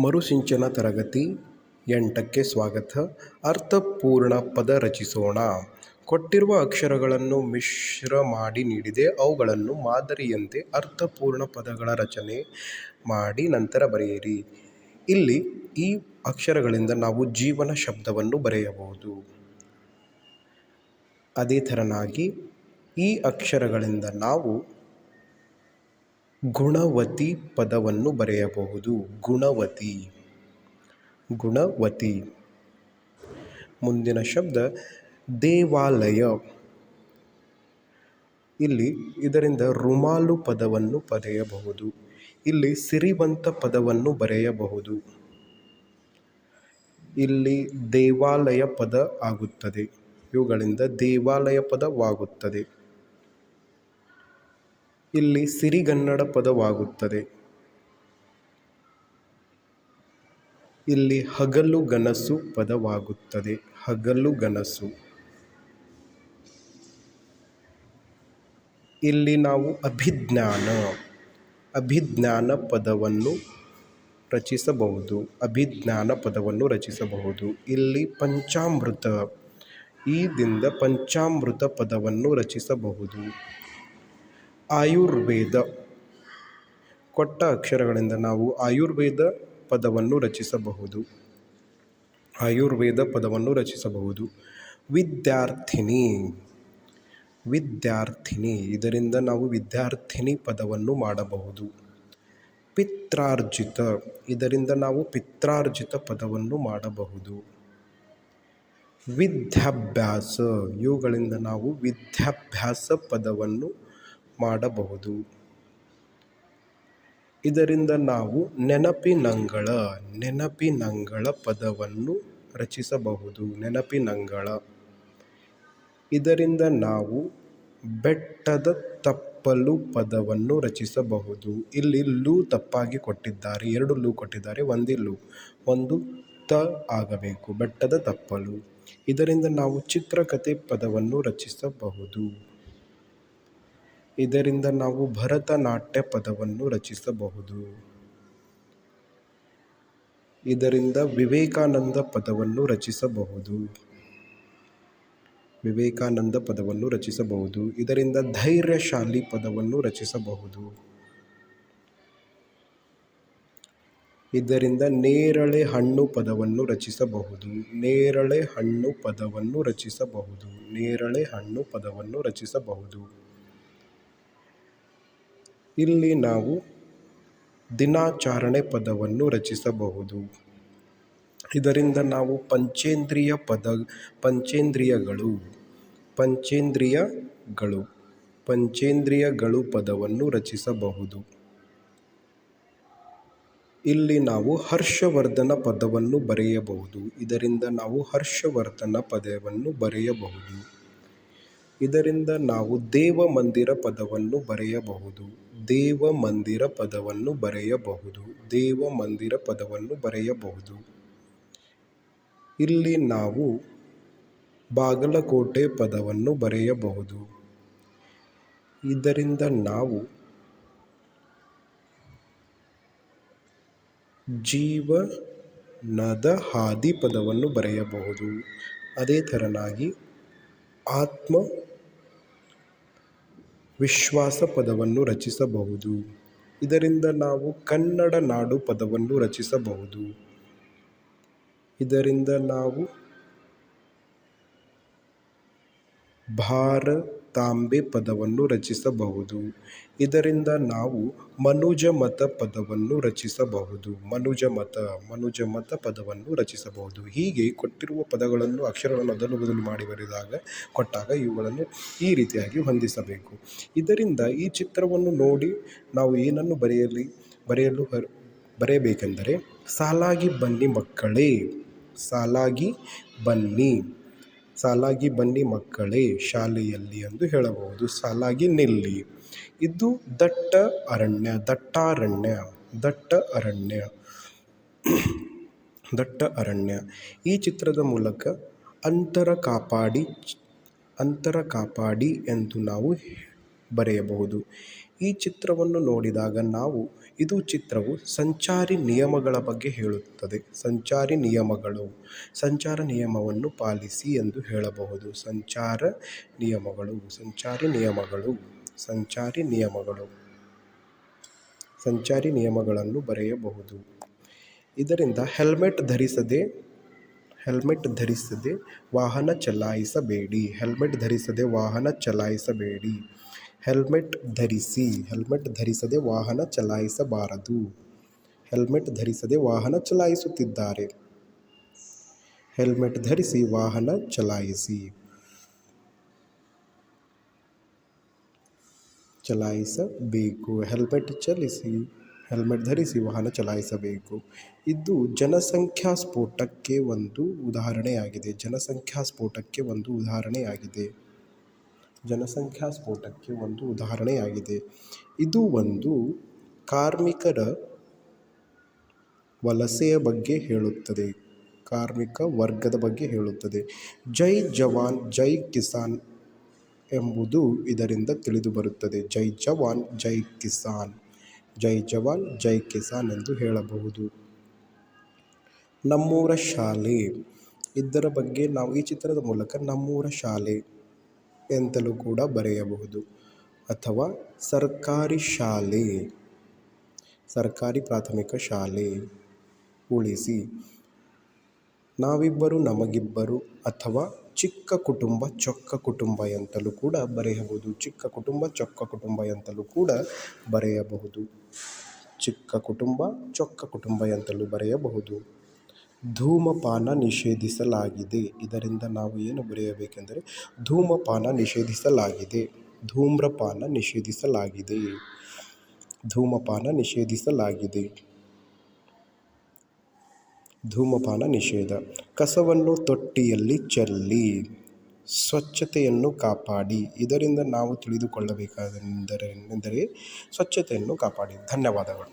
ಮರುಸಿಂಚನ ತರಗತಿ ಎಂಟಕ್ಕೆ ಸ್ವಾಗತ. ಅರ್ಥಪೂರ್ಣ ಪದ ರಚಿಸೋಣ. ಕೊಟ್ಟಿರುವ ಅಕ್ಷರಗಳನ್ನು ಮಿಶ್ರ ಮಾಡಿ ನೀಡಿದೆ. ಅವುಗಳನ್ನು ಮಾದರಿಯಂತೆ ಅರ್ಥಪೂರ್ಣ ಪದಗಳ ರಚನೆ ಮಾಡಿ ನಂತರ ಬರೆಯಿರಿ. ಇಲ್ಲಿ ಈ ಅಕ್ಷರಗಳಿಂದ ನಾವು ಜೀವನ ಶಬ್ದವನ್ನು ಬರೆಯಬಹುದು. ಅದೇ ಥರನಾಗಿ ಈ ಅಕ್ಷರಗಳಿಂದ ನಾವು ಗುಣವತಿ ಪದವನ್ನು ಬರೆಯಬಹುದು. ಗುಣವತಿ. ಗುಣವತಿ. ಮುಂದಿನ ಶಬ್ದ ದೇವಾಲಯ. ಇಲ್ಲಿ ಇದರಿಂದ ರುಮಾಲು ಪದವನ್ನು ಪಡೆಯಬಹುದು ಇಲ್ಲಿ ಸಿರಿವಂತ ಪದವನ್ನು ಬರೆಯಬಹುದು. ಇಲ್ಲಿ ದೇವಾಲಯ ಪದ ಆಗುತ್ತದೆ. ಇವುಗಳಿಂದ ದೇವಾಲಯ ಪದವಾಗುತ್ತದೆ. ಇಲ್ಲಿ ಸಿರಿಗನ್ನಡ ಪದವಾಗುತ್ತದೆ. ಇಲ್ಲಿ ಹಗಲು ಗನಸು ಪದವಾಗುತ್ತದೆ. ಹಗಲು ಗನಸು. ಇಲ್ಲಿ ನಾವು ಅಭಿಜ್ಞಾನ ಅಭಿಜ್ಞಾನ ಪದವನ್ನು ರಚಿಸಬಹುದು. ಅಭಿಜ್ಞಾನ ಪದವನ್ನು ರಚಿಸಬಹುದು. ಇಲ್ಲಿ ಪಂಚಾಮೃತ ಈದಿಂದ ಪಂಚಾಮೃತ ಪದವನ್ನು ರಚಿಸಬಹುದು. ಆಯುರ್ವೇದ. ಕೊಟ್ಟ ಅಕ್ಷರಗಳಿಂದ ನಾವು ಆಯುರ್ವೇದ ಪದವನ್ನು ರಚಿಸಬಹುದು. ಆಯುರ್ವೇದ ಪದವನ್ನು ರಚಿಸಬಹುದು. ವಿದ್ಯಾರ್ಥಿನಿ. ವಿದ್ಯಾರ್ಥಿನಿ. ಇದರಿಂದ ನಾವು ವಿದ್ಯಾರ್ಥಿನಿ ಪದವನ್ನು ಮಾಡಬಹುದು. ಪಿತ್ರಾರ್ಜಿತ. ಇದರಿಂದ ನಾವು ಪಿತ್ರಾರ್ಜಿತ ಪದವನ್ನು ಮಾಡಬಹುದು. ವಿದ್ಯಾಭ್ಯಾಸ. ಇವುಗಳಿಂದ ನಾವು ವಿದ್ಯಾಭ್ಯಾಸ ಪದವನ್ನು ಮಾಡಬಹುದು. ಇದರಿಂದ ನಾವು ನೆನಪಿನಂಗಳ ನೆನಪಿನಂಗಳ ಪದವನ್ನು ರಚಿಸಬಹುದು. ನೆನಪಿನಂಗಳ. ಇದರಿಂದ ನಾವು ಬೆಟ್ಟದ ತಪ್ಪಲು ಪದವನ್ನು ರಚಿಸಬಹುದು. ಇಲ್ಲಿ ಲೂ ತಪ್ಪಾಗಿ ಕೊಟ್ಟಿದ್ದಾರೆ. ಎರಡು ಲು ಕೊಟ್ಟಿದ್ದಾರೆ. ಒಂದೇ ಲು. ಒಂದು ತ ಆಗಬೇಕು. ಬೆಟ್ಟದ ತಪ್ಪಲು. ಇದರಿಂದ ನಾವು ಚಿತ್ರಕಥೆ ಪದವನ್ನು ರಚಿಸಬಹುದು. ಇದರಿಂದ ನಾವು ಭರತನಾಟ್ಯ ಪದವನ್ನು ರಚಿಸಬಹುದು. ಇದರಿಂದ ವಿವೇಕಾನಂದ ಪದವನ್ನು ರಚಿಸಬಹುದು. ವಿವೇಕಾನಂದ ಪದವನ್ನು ರಚಿಸಬಹುದು. ಇದರಿಂದ ಧೈರ್ಯಶಾಲಿ ಪದವನ್ನು ರಚಿಸಬಹುದು. ಇದರಿಂದ ನೇರಳೆ ಹಣ್ಣು ಪದವನ್ನು ರಚಿಸಬಹುದು. ನೇರಳೆ ಹಣ್ಣು ಪದವನ್ನು ರಚಿಸಬಹುದು. ನೇರಳೆ ಹಣ್ಣು ಪದವನ್ನು ರಚಿಸಬಹುದು. ಇಲ್ಲಿ ನಾವು ದಿನಾಚರಣೆ ಪದವನ್ನು ರಚಿಸಬಹುದು. ಇದರಿಂದ ನಾವು ಪಂಚೇಂದ್ರಿಯ ಪದ, ಪಂಚೇಂದ್ರಿಯಗಳು ಪಂಚೇಂದ್ರಿಯಗಳು ಪಂಚೇಂದ್ರಿಯಗಳು ಪದವನ್ನು ರಚಿಸಬಹುದು. ಇಲ್ಲಿ ನಾವು ಹರ್ಷವರ್ಧನ ಪದವನ್ನು ಬರೆಯಬಹುದು. ಇದರಿಂದ ನಾವು ಹರ್ಷವರ್ಧನ ಪದವನ್ನು ಬರೆಯಬಹುದು. ಇದರಿಂದ ನಾವು ದೇವ ಮಂದಿರ ಪದವನ್ನು ಬರೆಯಬಹುದು. ದೇವ ಮಂದಿರ ಪದವನ್ನು ಬರೆಯಬಹುದು. ದೇವ ಮಂದಿರ ಪದವನ್ನು ಬರೆಯಬಹುದು. ಇಲ್ಲಿ ನಾವು ಬಾಗಲಕೋಟೆ ಪದವನ್ನು ಬರೆಯಬಹುದು. ಇದರಿಂದ ನಾವು ಜೀವನದ ಹಾದಿ ಪದವನ್ನು ಬರೆಯಬಹುದು. ಅದೇ ಥರನಾಗಿ ಆತ್ಮ ವಿಶ್ವಾಸ ಪದವನ್ನು ರಚಿಸಬಹುದು. ಇದರಿಂದ ನಾವು ಕನ್ನಡ ನಾಡು ಪದವನ್ನು ರಚಿಸಬಹುದು. ಇದರಿಂದ ನಾವು ಭಾರತಾಂಬೆ ಪದವನ್ನು ರಚಿಸಬಹುದು. ಇದರಿಂದ ನಾವು ಮನುಜಮತ ಪದವನ್ನು ರಚಿಸಬಹುದು. ಮನುಜ ಮತ ಮನುಜ ಮತ ಪದವನ್ನು ರಚಿಸಬಹುದು. ಹೀಗೆ ಕೊಟ್ಟಿರುವ ಪದಗಳನ್ನು ಅಕ್ಷರಗಳನ್ನು ಅದಲು ಬದಲು ಮಾಡಿ ಬರೆದಾಗ, ಕೊಟ್ಟಾಗ ಇವುಗಳನ್ನು ಈ ರೀತಿಯಾಗಿ ಹೊಂದಿಸಬೇಕು. ಇದರಿಂದ ಈ ಚಿತ್ರವನ್ನು ನೋಡಿ ನಾವು ಏನನ್ನು ಬರೆಯಲಿ, ಬರೆಯಲು ಬರೆಯಬೇಕೆಂದರೆ, ಸಾಲಾಗಿ ಬನ್ನಿ ಮಕ್ಕಳೇ, ಸಾಲಾಗಿ ಬನ್ನಿ. ಸಾಲಾಗಿ ಬನ್ನಿ ಮಕ್ಕಳೇ ಶಾಲೆಯಲ್ಲಿ ಎಂದು ಹೇಳಬಹುದು. ಸಾಲಾಗಿ ನಿಲ್ಲಿ. ಇದು ದಟ್ಟ ಅರಣ್ಯ, ದಟ್ಟಾರಣ್ಯ, ದಟ್ಟ ಅರಣ್ಯ ದಟ್ಟ ಅರಣ್ಯ. ಈ ಚಿತ್ರದ ಮೂಲಕ ಅಂತರ ಕಾಪಾಡಿ ಅಂತರ ಕಾಪಾಡಿ ಎಂದು ನಾವು ಬರೆಯಬಹುದು. ಈ ಚಿತ್ರವನ್ನು ನೋಡಿದಾಗ ನಾವು ಇದು ಚಿತ್ರವು ಸಂಚಾರಿ ನಿಯಮಗಳ ಬಗ್ಗೆ ಹೇಳುತ್ತದೆ. ಸಂಚಾರಿ ನಿಯಮಗಳು. ಸಂಚಾರ ನಿಯಮವನ್ನು ಪಾಲಿಸಿ ಎಂದು ಹೇಳಬಹುದು. ಸಂಚಾರ ನಿಯಮಗಳು. ಸಂಚಾರಿ ನಿಯಮಗಳು. ಸಂಚಾರಿ ನಿಯಮಗಳು. ಸಂಚಾರಿ ನಿಯಮಗಳನ್ನು ಬರೆಯಬಹುದು. ಇದರಿಂದ ಹೆಲ್ಮೆಟ್ ಧರಿಸದೆ ಹೆಲ್ಮೆಟ್ ಧರಿಸದೆ ವಾಹನ ಚಲಾಯಿಸಬೇಡಿ. ಹೆಲ್ಮೆಟ್ ಧರಿಸದೆ ವಾಹನ ಚಲಾಯಿಸಬೇಡಿ. ಹೆಲ್ಮೆಟ್ ಧರಿಸಿ, ಹೆಲ್ಮೆಟ್ ಧರಿಸದೆ ವಾಹನ ಚಲಾಯಿಸಬಾರದು. ಹೆಲ್ಮೆಟ್ ಧರಿಸದೆ ವಾಹನ ಚಲಾಯಿಸುತ್ತಿದ್ದಾರೆ. ಹೆಲ್ಮೆಟ್ ಧರಿಸಿ ವಾಹನ ಚಲಾಯಿಸಿ. ಚಲಾಯಿಸಬೇಕು. ಹೆಲ್ಮೆಟ್ ಚಲಿಸಿ, ಹೆಲ್ಮೆಟ್ ಧರಿಸಿ ವಾಹನ ಚಲಾಯಿಸಬೇಕು. ಇದು ಜನಸಂಖ್ಯಾ ಸ್ಫೋಟಕ್ಕೆ ಒಂದು ಉದಾಹರಣೆಯಾಗಿದೆ. ಜನಸಂಖ್ಯಾ ಸ್ಫೋಟಕ್ಕೆ ಒಂದು ಉದಾಹರಣೆಯಾಗಿದೆ. ಜನಸಂಖ್ಯಾ ಸ್ಫೋಟಕ್ಕೆ ಒಂದು ಉದಾಹರಣೆಯಾಗಿದೆ. ಇದು ಒಂದು ಕಾರ್ಮಿಕರ ವಲಸೆಯ ಬಗ್ಗೆ ಹೇಳುತ್ತದೆ. ಕಾರ್ಮಿಕ ವರ್ಗದ ಬಗ್ಗೆ ಹೇಳುತ್ತದೆ. ಜೈ ಜವಾನ್, ಜೈ ಕಿಸಾನ್ ಎಂಬುದು ಇದರಿಂದ ತಿಳಿದು ಬರುತ್ತದೆ. ಜೈ ಜವಾನ್, ಜೈ ಕಿಸಾನ್. ಜೈ ಜವಾನ್, ಜೈ ಕಿಸಾನ್ ಎಂದು ಹೇಳಬಹುದು. ನಮ್ಮೂರ ಶಾಲೆ. ಇದರ ಬಗ್ಗೆ ನಾವು ಈ ಚಿತ್ರದ ಮೂಲಕ ನಮ್ಮೂರ ಶಾಲೆ. ಎಂತಲೂ ಕೂಡ ಬರೆಯಬಹುದು. ಅಥವಾ ಸರ್ಕಾರಿ ಶಾಲೆ, ಸರ್ಕಾರಿ ಪ್ರಾಥಮಿಕ ಶಾಲೆ ಉಳಿಸಿ ನಾವಿಬ್ಬರು ನಮಗಿಬ್ಬರು ಅಥವಾ ಚಿಕ್ಕ ಕುಟುಂಬ, ಚೊಕ್ಕ ಕುಟುಂಬ ಎಂತಲೂ ಕೂಡ ಬರೆಯಬಹುದು. ಚಿಕ್ಕ ಕುಟುಂಬ, ಚೊಕ್ಕ ಕುಟುಂಬ ಎಂತಲೂ ಕೂಡ ಬರೆಯಬಹುದು. ಚಿಕ್ಕ ಕುಟುಂಬ, ಚೊಕ್ಕ ಕುಟುಂಬ ಎಂತಲೂ ಬರೆಯಬಹುದು. ಧೂಮಪಾನ ನಿಷೇಧಿಸಲಾಗಿದೆ. ಇದರಿಂದ ನಾವು ಏನು ಬರೆಯಬೇಕೆಂದರೆ, ಧೂಮಪಾನ ನಿಷೇಧಿಸಲಾಗಿದೆ. ಧೂಮ್ರಪಾನ ನಿಷೇಧಿಸಲಾಗಿದೆ. ಧೂಮಪಾನ ನಿಷೇಧಿಸಲಾಗಿದೆ. ಧೂಮಪಾನ ನಿಷೇಧ. ಕಸವನ್ನು ತೊಟ್ಟಿಯಲ್ಲಿ ಚೆಲ್ಲಿ, ಸ್ವಚ್ಛತೆಯನ್ನು ಕಾಪಾಡಿ. ಇದರಿಂದ ನಾವು ತಿಳಿದುಕೊಳ್ಳಬೇಕಾದೆಂದರೆ ಎಂದರೆ ಸ್ವಚ್ಛತೆಯನ್ನು ಕಾಪಾಡಿ. ಧನ್ಯವಾದಗಳು.